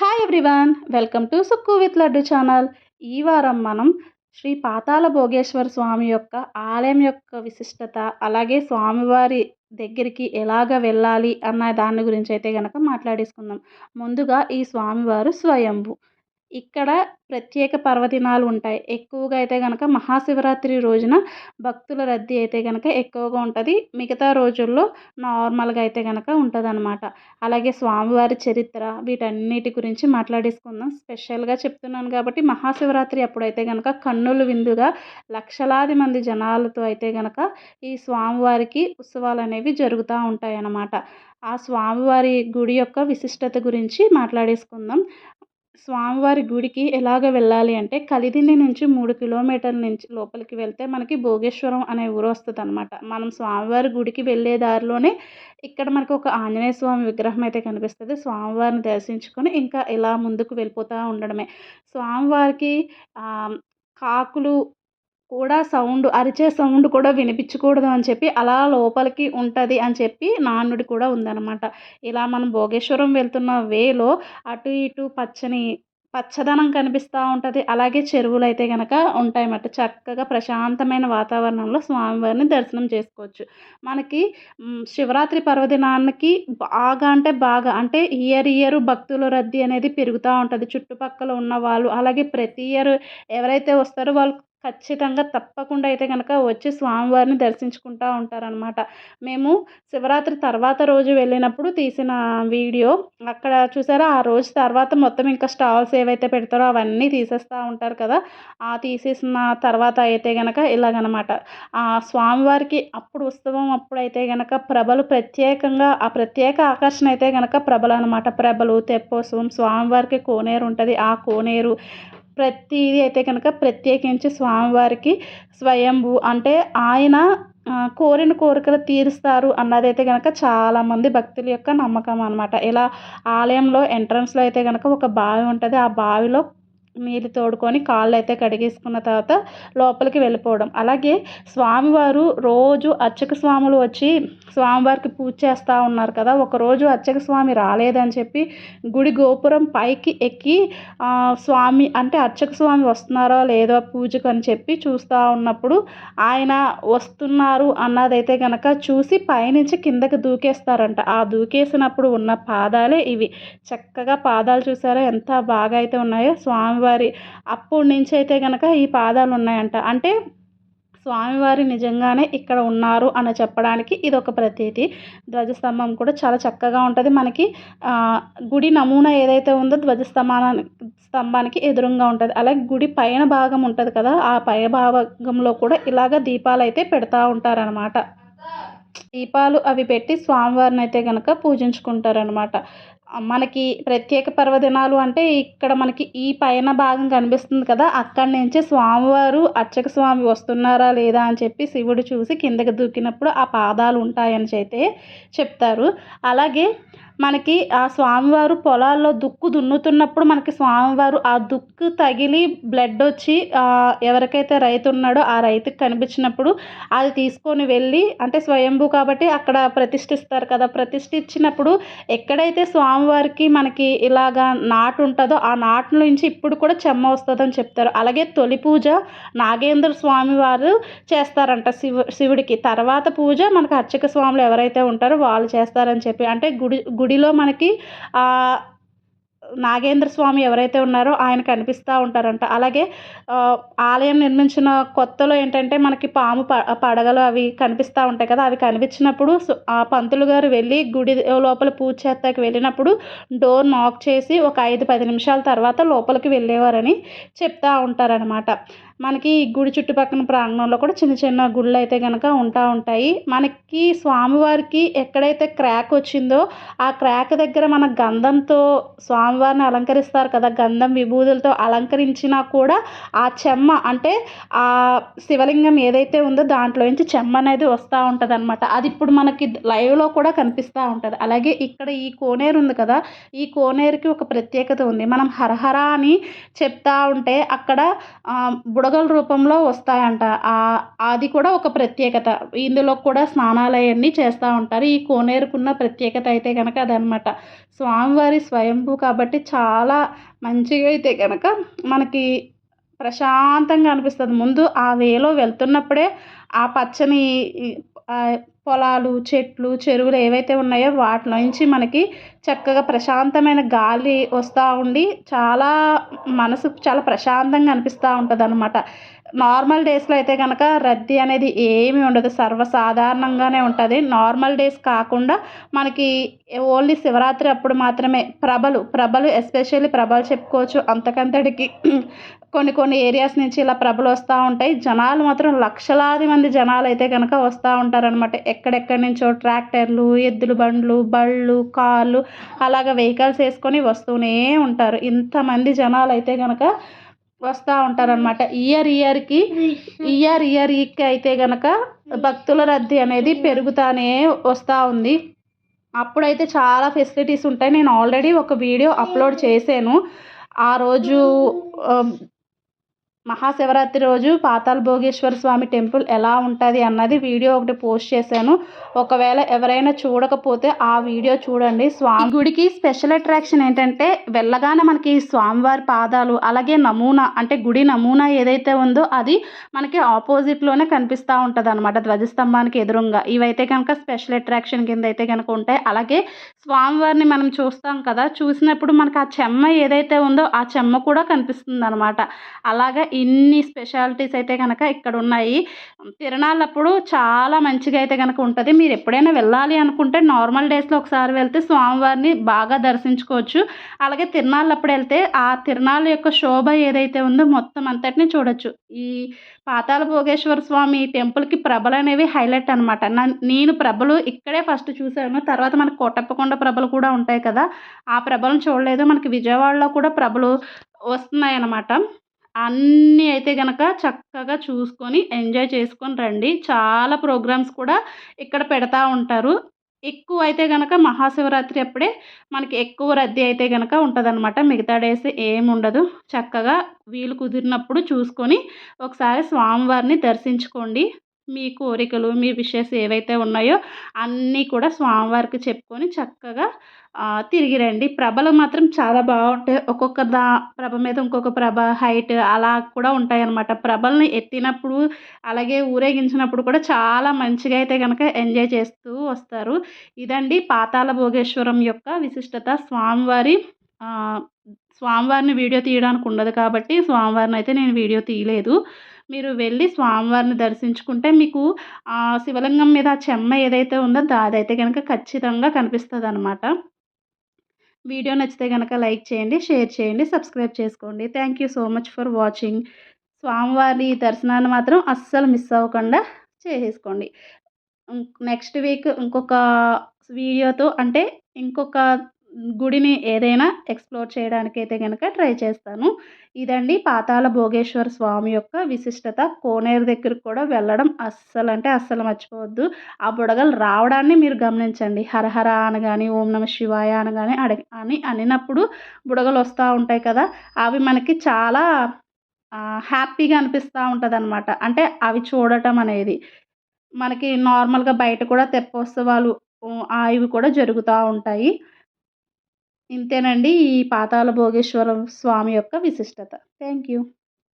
Hi everyone welcome to Sukku with Laddu channel ఈ వారం మనం శ్రీ పాతాళ భోగేశ్వర స్వామి యొక్క ఆలయం యొక్క విశిష్టత అలాగే స్వామివారి దగ్గరికి ఎలాగ వెళ్ళాలి అన్న దాని గురించి అయితే కనుక మాట్లాడేసుకుందాం. ముందుగా ఈ స్వామివారు స్వయంభు. ఇక్కడ ప్రత్యేక పర్వదినాలు ఉంటాయి. ఎక్కువగా అయితే కనుక మహాశివరాత్రి రోజున భక్తుల రద్దీ అయితే కనుక ఎక్కువగా ఉంటుంది. మిగతా రోజుల్లో నార్మల్గా అయితే కనుక ఉంటుందన్నమాట. అలాగే స్వామివారి చరిత్ర వీటన్నిటి గురించి మాట్లాడేసుకుందాం. స్పెషల్గా చెప్తున్నాను కాబట్టి మహాశివరాత్రి అప్పుడైతే కనుక కన్నులు విందుగా లక్షలాది మంది జనాలతో అయితే కనుక ఈ స్వామివారికి ఉత్సవాలు అనేవి జరుగుతూ ఉంటాయి అన్నమాట ఆ స్వామివారి గుడి యొక్క విశిష్టత గురించి మాట్లాడేసుకుందాం. స్వామివారి గుడికి ఎలాగ వెళ్ళాలి అంటే కలిదిండి నుంచి మూడు కిలోమీటర్ల నుంచి లోపలికి వెళ్తే మనకి భోగేశ్వరం అనే ఊరు వస్తుంది అనమాట మనం స్వామివారి గుడికి వెళ్ళే దారిలోనే ఇక్కడ మనకు ఒక ఆంజనేయ స్వామి విగ్రహం అయితే కనిపిస్తుంది. స్వామివారిని దర్శించుకొని ఇంకా ఇలా ముందుకు వెళ్ళిపోతూ ఉండడమే. స్వామివారికి కాకులు కూడా సౌండ్ అరిచే సౌండ్ కూడా వినిపించకూడదు అని చెప్పి అలా లోపలికి ఉంటుంది అని చెప్పి నానుడి కూడా ఉందన్నమాట. ఇలా మనం భోగేశ్వరం వెళ్తున్న వేలో అటు ఇటు పచ్చని పచ్చదనం కనిపిస్తూ ఉంటుంది. అలాగే చెరువులు అయితే కనుక ఉంటాయన్నమాట. చక్కగా ప్రశాంతమైన వాతావరణంలో స్వామివారిని దర్శనం చేసుకోవచ్చు. మనకి శివరాత్రి పర్వదినానికి బాగా అంటే బాగా అంటే ఇయర్ ఇయర్ భక్తుల రద్దీ అనేది పెరుగుతూ ఉంటుంది. చుట్టుపక్కల ఉన్న వాళ్ళు అలాగే ప్రతి ఇయర్ ఎవరైతే వస్తారో వాళ్ళు ఖచ్చితంగా తప్పకుండా అయితే కనుక వచ్చి స్వామివారిని దర్శించుకుంటూ ఉంటారనమాట మేము శివరాత్రి తర్వాత రోజు వెళ్ళినప్పుడు తీసిన వీడియో అక్కడ చూసారా? ఆ రోజు తర్వాత మొత్తం ఇంకా స్టాల్స్ ఏవైతే పెడతారో అవన్నీ తీసేస్తూ ఉంటారు కదా? ఆ తీసేసిన తర్వాత అయితే కనుక ఇలాగనమాట. ఆ స్వామివారికి అప్పుడు ఉత్సవం అప్పుడైతే కనుక ప్రభలు ప్రత్యేకంగా ఆ ప్రత్యేక ఆకర్షణ అయితే కనుక ప్రభలు అనమాట ప్రభలు తెప్పోత్సవం స్వామివారికి కోనేరు ఉంటుంది. ఆ కోనేరు ప్రతిదీ అయితే కనుక ప్రత్యేకించి స్వామివారికి స్వయంభూ. అంటే ఆయన కోరిన కోరికలు తీరుస్తారు అన్నదైతే కనుక చాలామంది భక్తుల యొక్క నమ్మకం అనమాట ఇలా ఆలయంలో ఎంట్రన్స్లో అయితే కనుక ఒక బావి ఉంటుంది. ఆ బావిలో నీళ్ళు తోడుకొని కాళ్ళు అయితే కడిగేసుకున్న తర్వాత లోపలికి వెళ్ళిపోవడం. అలాగే స్వామివారు రోజు అర్చక స్వాములు వచ్చి స్వామివారికి పూజ చేస్తూ ఉన్నారు కదా ఒకరోజు అర్చక స్వామి రాలేదని చెప్పి గుడి గోపురం పైకి ఎక్కి స్వామి అంటే అర్చక స్వామి వస్తున్నారో లేదో పూజకు అని చెప్పి చూస్తూ ఉన్నప్పుడు ఆయన వస్తున్నారు అన్నదైతే కనుక చూసి పైనుంచి కిందకి దూకేస్తారంట. ఆ దూకేసినప్పుడు ఉన్న పాదాలే ఇవి. చక్కగా పాదాలు చూసారా ఎంత బాగా అయితే ఉన్నాయో. స్వామి స్వామివారి అప్పటి నుంచి అయితే కనుక ఈ పాదాలు ఉన్నాయంట అంటే స్వామివారి నిజంగానే ఇక్కడ ఉన్నారు అని చెప్పడానికి ఇది ఒక ప్రతీతి. ధ్వజస్తంభం కూడా చాలా చక్కగా ఉంటుంది. మనకి గుడి నమూనా ఏదైతే ఉందో ధ్వజస్తంభానికి స్తంభానికి ఎదురుగా ఉంటుంది. అలాగే గుడి పైన భాగం ఉంటుంది కదా ఆ పై భాగంలో కూడా ఇలాగ దీపాలు అయితే పెడతా ఉంటారనమాట దీపాలు అవి పెట్టి స్వామివారిని అయితే కనుక పూజించుకుంటారనమాట మనకి ప్రత్యేక పర్వదినాలు అంటే ఇక్కడ మనకి ఈ పైన భాగం కనిపిస్తుంది కదా అక్కడి నుంచి స్వామివారు అర్చక స్వామి వస్తున్నారా లేదా అని చెప్పి శివుడు చూసి కిందకి దూకినప్పుడు ఆ పాదాలు ఉంటాయని అయితే చెప్తారు. అలాగే మనకి ఆ స్వామివారు పొలాల్లో దుక్కు దున్నుతున్నప్పుడు మనకి స్వామివారు ఆ దుక్కు తగిలి బ్లడ్ వచ్చి ఎవరికైతే రైతు ఉన్నాడో ఆ రైతుకి కనిపించినప్పుడు అది తీసుకొని వెళ్ళి అంటే స్వయంభూ కాబట్టి అక్కడ ప్రతిష్ఠిస్తారు కదా ప్రతిష్ఠించినప్పుడు ఎక్కడైతే స్వామివారికి మనకి ఇలాగా నాటు ఉంటుందో ఆ నాటు నుంచి ఇప్పుడు కూడా చెమ్మ వస్తుందని చెప్తారు. అలాగే తొలి పూజ నాగేంద్ర స్వామి వారు చేస్తారంట శివు శివుడికి. తర్వాత పూజ మనకు అర్చక స్వాములు ఎవరైతే ఉంటారో వాళ్ళు చేస్తారని చెప్పి అంటే గుడి గుడి గుడిలో మనకి నాగేంద్ర స్వామి ఎవరైతే ఉన్నారో ఆయన కనిపిస్తూ ఉంటారంట. అలాగే ఆలయం నిర్మించిన కొత్తలో ఏంటంటే మనకి పాము పడగలు అవి కనిపిస్తూ ఉంటాయి కదా అవి కనిపించినప్పుడు ఆ పంతులు గారు వెళ్ళి గుడి లోపల పూజ చేస్తాకి వెళ్ళినప్పుడు డోర్ నాక్ చేసి ఒక ఐదు పది నిమిషాల తర్వాత లోపలికి వెళ్ళేవారని చెప్తూ ఉంటారనమాట మనకి గుడి చుట్టుపక్కల ప్రాంగణంలో కూడా చిన్న చిన్న గుళ్ళు అయితే కనుక ఉంటా ఉంటాయి. మనకి స్వామివారికి ఎక్కడైతే క్రాక్ వచ్చిందో ఆ క్రాక్ దగ్గర మన గంధంతో స్వామివారిని అలంకరిస్తారు కదా గంధం విభూతులతో అలంకరించినా కూడా ఆ చెమ్మ అంటే ఆ శివలింగం ఏదైతే ఉందో దాంట్లో నుంచి చెమ్మ అనేది వస్తూ ఉంటుంది అనమాట అది ఇప్పుడు మనకి లైవ్లో కూడా కనిపిస్తూ ఉంటుంది. అలాగే ఇక్కడ ఈ కోనేరు ఉంది కదా ఈ కోనేరుకి ఒక ప్రత్యేకత ఉంది. మనం హరహర అని చెప్తా ఉంటే అక్కడ బుడ బుడగల రూపంలో వస్తాయంట. అది కూడా ఒక ప్రత్యేకత. ఇందులో కూడా స్నానాలు అవన్నీ చేస్తూ ఉంటారు. ఈ కోనేరుకున్న ప్రత్యేకత అయితే కనుక అదనమాట. స్వామివారి స్వయంభూ కాబట్టి చాలా మంచిగా అయితే కనుక మనకి ప్రశాంతంగా అనిపిస్తుంది. ముందు ఆ వేలో వెళ్తున్నప్పుడే ఆ పచ్చని పొలాలు చెట్లు చెరువులు ఏవైతే ఉన్నాయో వాటిలో నుంచి మనకి చక్కగా ప్రశాంతమైన గాలి వస్తూ ఉండి చాలా మనసుకు చాలా ప్రశాంతంగా అనిపిస్తూ ఉంటుంది అనమాట నార్మల్ డేస్లో అయితే కనుక రద్దీ అనేది ఏమీ ఉండదు. సర్వసాధారణంగానే ఉంటుంది. నార్మల్ డేస్ కాకుండా మనకి ఓన్లీ శివరాత్రి అప్పుడు మాత్రమే ప్రభలు ప్రభలు ఎస్పెషల్లీ ప్రభలు చెప్పుకోవచ్చు. అంతకంతటికి కొన్ని కొన్ని ఏరియాస్ నుంచి ఇలా ప్రభలు వస్తూ ఉంటాయి. జనాలు మాత్రం లక్షలాది మంది జనాలు అయితే కనుక వస్తూ ఉంటారనమాట ఎక్కడెక్కడి నుంచో ట్రాక్టర్లు ఎద్దులు బండ్లు బళ్ళు కార్లు అలాగ వెహికల్స్ వేసుకొని వస్తూనే ఉంటారు. ఇంతమంది జనాలు అయితే కనుక వస్తూ ఉంటారనమాట ఇయర్ ఇయర్కి ఇయర్ ఇయర్కి అయితే కనుక భక్తుల రద్దీ అనేది పెరుగుతానే వస్తూ ఉంది. అప్పుడైతే చాలా ఫెసిలిటీస్ ఉంటాయి. నేను ఆల్రెడీ ఒక వీడియో అప్లోడ్ చేశాను. ఆ రోజు మహాశివరాత్రి రోజు పాతాళ భోగేశ్వర స్వామి టెంపుల్ ఎలా ఉంటుంది అన్నది వీడియో ఒకటి పోస్ట్ చేశాను. ఒకవేళ ఎవరైనా చూడకపోతే ఆ వీడియో చూడండి. స్వామి గుడికి స్పెషల్ అట్రాక్షన్ ఏంటంటే వెళ్ళగానే మనకి స్వామివారి పాదాలు అలాగే నమూనా అంటే గుడి నమూనా ఏదైతే ఉందో అది మనకి ఆపోజిట్లోనే కనిపిస్తూ ఉంటుంది అనమాట ధ్వజస్తంభానికి ఎదురుగా. ఇవైతే కనుక స్పెషల్ అట్రాక్షన్ కింద అయితే కనుక ఉంటాయి. అలాగే స్వామివారిని మనం చూస్తాం కదా చూసినప్పుడు మనకు ఆ చెమ్మ ఏదైతే ఉందో ఆ చెమ్మ కూడా కనిపిస్తుంది అనమాట అలాగే ఇన్ని స్పెషాలిటీస్ అయితే కనుక ఇక్కడ ఉన్నాయి తిరణాలప్పుడు చాలా మంచిగా అయితే కనుక ఉంటుంది. మీరు ఎప్పుడైనా వెళ్ళాలి అనుకుంటే నార్మల్ డేస్లో ఒకసారి వెళ్తే స్వామివారిని బాగా దర్శించుకోవచ్చు. అలాగే తిరణాలప్పుడు వెళ్తే ఆ తిరణాల యొక్క శోభ ఏదైతే ఉందో మొత్తం అంతటిని చూడొచ్చు. ఈ పాతాళ భోగేశ్వర స్వామి టెంపుల్కి ప్రభలు అనేవి హైలైట్ అనమాట నేను ప్రభలు ఇక్కడే ఫస్ట్ చూశాను. తర్వాత మనకు కోటప్పకొండ ప్రభలు కూడా ఉంటాయి కదా ఆ ప్రభలను చూడలేదు. మనకి విజయవాడలో కూడా ప్రభలు వస్తున్నాయి అన్నమాట అన్నీ అయితే కనుక చక్కగా చూసుకొని ఎంజాయ్ చేసుకొని రండి. చాలా ప్రోగ్రామ్స్ కూడా ఇక్కడ పెడతా ఉంటారు. ఎక్కువ అయితే కనుక మహాశివరాత్రి అప్పుడే మనకి ఎక్కువ రద్దీ అయితే కనుక ఉంటుందన్నమాట. మిగతా డేస్ ఏమి ఉండదు. చక్కగా వీలు కుదిరినప్పుడు చూసుకొని ఒకసారి స్వామివారిని దర్శించుకోండి. మీ కోరికలు మీ విషెస్ ఏవైతే ఉన్నాయో అన్నీ కూడా స్వామివారికి చెప్పుకొని చక్కగా తిరిగి రండి. ప్రభలు మాత్రం చాలా బాగుంటాయి. ఒక్కొక్క దా ప్రభ మీద ఇంకొక ప్రభ హైట్ అలా కూడా ఉంటాయన్నమాట. ప్రభల్ని ఎత్తినప్పుడు అలాగే ఊరేగించినప్పుడు కూడా చాలా మంచిగా అయితే కనుక ఎంజాయ్ చేస్తూ వస్తారు. ఇదండి పాతాళ భోగేశ్వరం యొక్క విశిష్టత. స్వామివారి స్వామివారిని వీడియో తీయడానికి ఉండదు కాబట్టి స్వామివారిని అయితే నేను వీడియో తీయలేదు. మీరు వెళ్ళి స్వామివారిని దర్శించుకుంటే మీకు ఆ శివలింగం మీద చెమ్మ ఏదైతే ఉందో అదైతే కనుక ఖచ్చితంగా కనిపిస్తుంది అనమాట వీడియో నచ్చితే కనుక లైక్ చేయండి షేర్ చేయండి సబ్స్క్రైబ్ చేసుకోండి. Thank you so much for watching స్వామివారి దర్శనాన్ని మాత్రం అస్సలు మిస్ అవ్వకుండా చేసేసుకోండి. నెక్స్ట్ వీక్ ఇంకొక వీడియోతో అంటే ఇంకొక గుడిని ఏదైనా ఎక్స్ప్లోర్ చేయడానికైతే కనుక ట్రై చేస్తాను. ఇదండి పాతాళ భోగేశ్వర స్వామి యొక్క విశిష్టత. కోనేరు దగ్గరికి కూడా వెళ్ళడం అస్సలు అంటే అస్సలు మర్చిపోవద్దు. ఆ బుడగలు రావడాన్ని మీరు గమనించండి. హరహర అనగాని ఓం నమ శివాయ అనగాని అడి అని అనినప్పుడు బుడగలు వస్తూ ఉంటాయి కదా అవి మనకి చాలా హ్యాపీగా అనిపిస్తూ ఉంటుంది అనమాట అంటే అవి చూడటం అనేది. మనకి నార్మల్గా బయట కూడా తెప్పోత్సవాలు ఇవి కూడా జరుగుతూ ఉంటాయి. ఇంతేనండి ఈ పాతాళ భోగేశ్వర స్వామి యొక్క విశిష్టత. Thank you